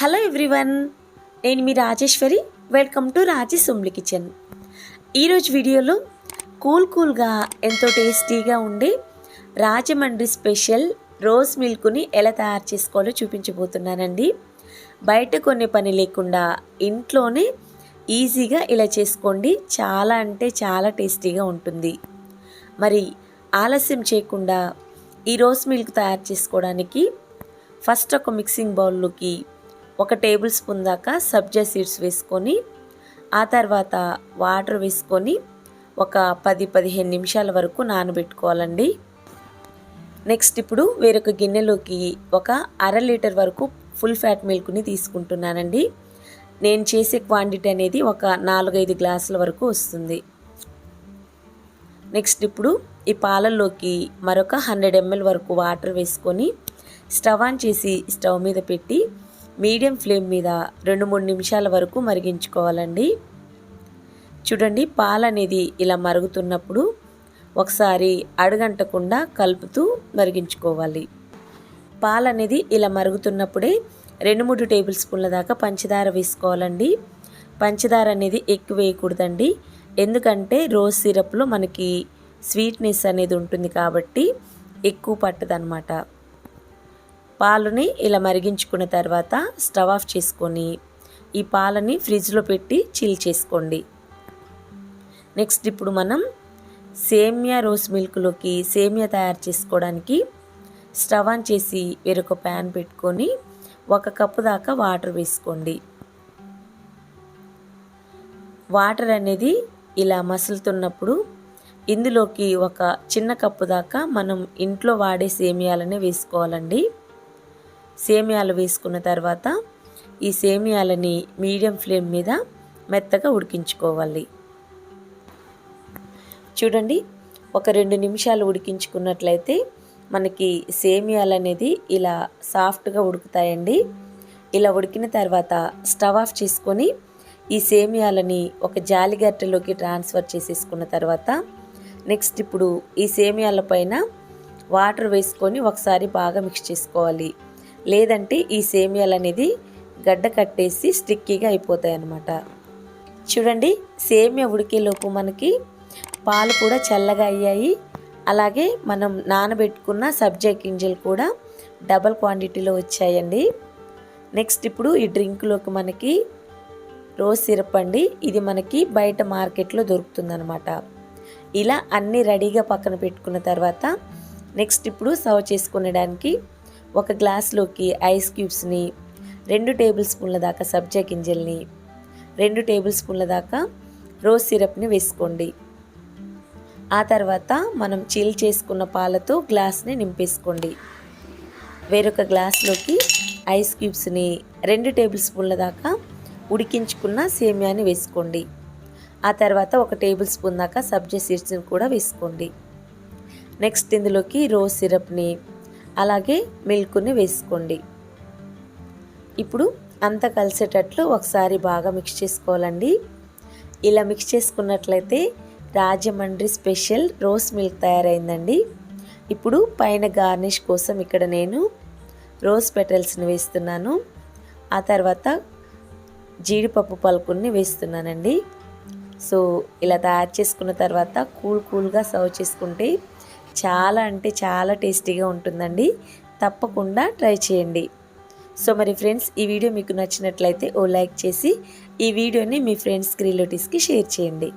Hello everyone నేను మీ Rajeshwari. Welcome to Raji సుమ్లి కిచెన్ ఈరోజు వీడియోలో కూల్ కూల్గా ఎంతో టేస్టీగా ఉండే రాజమండ్రి స్పెషల్ రోజ్ మిల్క్ని ఎలా తయారు చేసుకోవాలో చూపించబోతున్నానండి. బయట కొనే పని లేకుండా ఇంట్లోనే ఈజీగా ఇలా చేసుకోండి. చాలా అంటే చాలా టేస్టీగా ఉంటుంది. మరి ఆలస్యం చేయకుండా ఈ రోజ్ మిల్క్ తయారు చేసుకోవడానికి ఫస్ట్ ఒక మిక్సింగ్ బౌల్లోకి ఒక టేబుల్ స్పూన్ దాకా సబ్జా సీడ్స్ వేసుకొని ఆ తర్వాత వాటర్ వేసుకొని ఒక పది పదిహేను నిమిషాల వరకు నానబెట్టుకోవాలండి. నెక్స్ట్ ఇప్పుడు వేరొక గిన్నెలోకి ఒక అర లీటర్ వరకు ఫుల్ ఫ్యాట్ మిల్క్ని తీసుకుంటున్నానండి. నేను చేసే క్వాంటిటీ అనేది ఒక నాలుగైదు గ్లాసుల వరకు వస్తుంది. నెక్స్ట్ ఇప్పుడు ఈ పాలల్లోకి మరొక హండ్రెడ్ ఎంఎల్ వరకు వాటర్ వేసుకొని స్టవ్ ఆన్ చేసి స్టవ్ మీద పెట్టి మీడియం ఫ్లేమ్ మీద రెండు మూడు నిమిషాల వరకు మరిగించుకోవాలండి. చూడండి పాలు అనేది ఇలా మరుగుతున్నప్పుడు ఒకసారి అడుగంటకుండా కలుపుతూ మరిగించుకోవాలి. పాలు అనేది ఇలా మరుగుతున్నప్పుడే రెండు మూడు టేబుల్ స్పూన్ల దాకా పంచదార వేసుకోవాలండి. పంచదార అనేది ఎక్కువ వేయకూడదండి. ఎందుకంటే రోజ్ సిరప్లో మనకి స్వీట్నెస్ అనేది ఉంటుంది కాబట్టి ఎక్కువ పట్టదనమాట పాలుని ఇలా మరిగించుకున్న తర్వాత స్టవ్ ఆఫ్ చేసుకొని ఈ పాలని ఫ్రిడ్జ్లో పెట్టి చిల్ చేసుకోండి. నెక్స్ట్ ఇప్పుడు మనం సేమియా రోస్ మిల్క్లోకి సేమియా తయారు చేసుకోవడానికి స్టవ్ ఆన్ చేసి వేరొక ప్యాన్ పెట్టుకొని ఒక కప్పు దాకా వాటర్ వేసుకోండి. వాటర్ అనేది ఇలా మసులుతున్నప్పుడు ఇందులోకి ఒక చిన్న కప్పు దాకా మనం ఇంట్లో వాడే సేమియాలనే వేసుకోవాలండి. సేమియాలు వేసుకున్న తర్వాత ఈ సేమియాలని మీడియం ఫ్లేమ్ మీద మెత్తగా ఉడికించుకోవాలి. చూడండి ఒక రెండు నిమిషాలు ఉడికించుకున్నట్లయితే మనకి సేమియాలు అనేది ఇలా సాఫ్ట్గా ఉడుకుతాయండి. ఇలా ఉడికిన తర్వాత స్టవ్ ఆఫ్ చేసుకొని ఈ సేమియాలని ఒక జాలిగట్టెలోకి ట్రాన్స్ఫర్ చేసేసుకున్న తర్వాత నెక్స్ట్ ఇప్పుడు ఈ సేమియాల పైన వాటర్ వేసుకొని ఒకసారి బాగా మిక్స్ చేసుకోవాలి. లేదంటే ఈ సేమియాలు అనేది గడ్డ కట్టేసి స్టిక్కీగా అయిపోతాయి అన్నమాట చూడండి సేమియా ఉడికేలోపు మనకి పాలు కూడా చల్లగా అయ్యాయి. అలాగే మనం నానబెట్టుకున్న సబ్జా గింజలు కూడా డబల్ క్వాంటిటీలో వచ్చాయండి. నెక్స్ట్ ఇప్పుడు ఈ డ్రింక్లోకి మనకి రోజ్ సిరప్ అండి. ఇది మనకి బయట మార్కెట్లో దొరుకుతుందనమాట ఇలా అన్నీ రెడీగా పక్కన పెట్టుకున్న తర్వాత నెక్స్ట్ ఇప్పుడు సర్వ్ చేసుకునేడానికి ఒక గ్లాస్లోకి ఐస్ క్యూబ్స్ని రెండు టేబుల్ స్పూన్ల దాకా సబ్జా గింజల్ని రెండు టేబుల్ స్పూన్ల దాకా రోజ్ సిరప్ని వేసుకోండి. ఆ తర్వాత మనం చిల్ చేసుకున్న పాలతో గ్లాస్ని నింపేసుకోండి. వేరొక గ్లాస్లోకి ఐస్ క్యూబ్స్ని రెండు టేబుల్ స్పూన్ల దాకా ఉడికించుకున్న సేమియాని వేసుకోండి. ఆ తర్వాత ఒక టేబుల్ స్పూన్ దాకా సబ్జా సీడ్స్ని కూడా వేసుకోండి. నెక్స్ట్ ఇందులోకి రోజ్ సిరప్ని అలాగే మిల్క్ని వేసుకోండి. ఇప్పుడు అంతా కలిసేటట్లు ఒకసారి బాగా మిక్స్ చేసుకోవాలండి. ఇలా మిక్స్ చేసుకున్నట్లయితే రాజమండ్రి స్పెషల్ రోస్ మిల్క్ తయారైందండి. ఇప్పుడు పైన గార్నిష్ కోసం ఇక్కడ నేను రోజ్ పెటల్స్ని వేస్తున్నాను. ఆ తర్వాత జీడిపప్పు పలుకుని వేస్తున్నానండి. సో ఇలా తయారు చేసుకున్న తర్వాత కూల్ కూల్గా సర్వ్ చేసుకుంటే చాలా అంటే చాలా టేస్టీగా ఉంటుందండి. తప్పకుండా ట్రై చేయండి. సో మరి ఫ్రెండ్స్ ఈ వీడియో మీకు నచ్చినట్లయితే ఓ లైక్ చేసి ఈ వీడియోని మీ ఫ్రెండ్స్కి రిలేటివ్స్కి షేర్ చేయండి.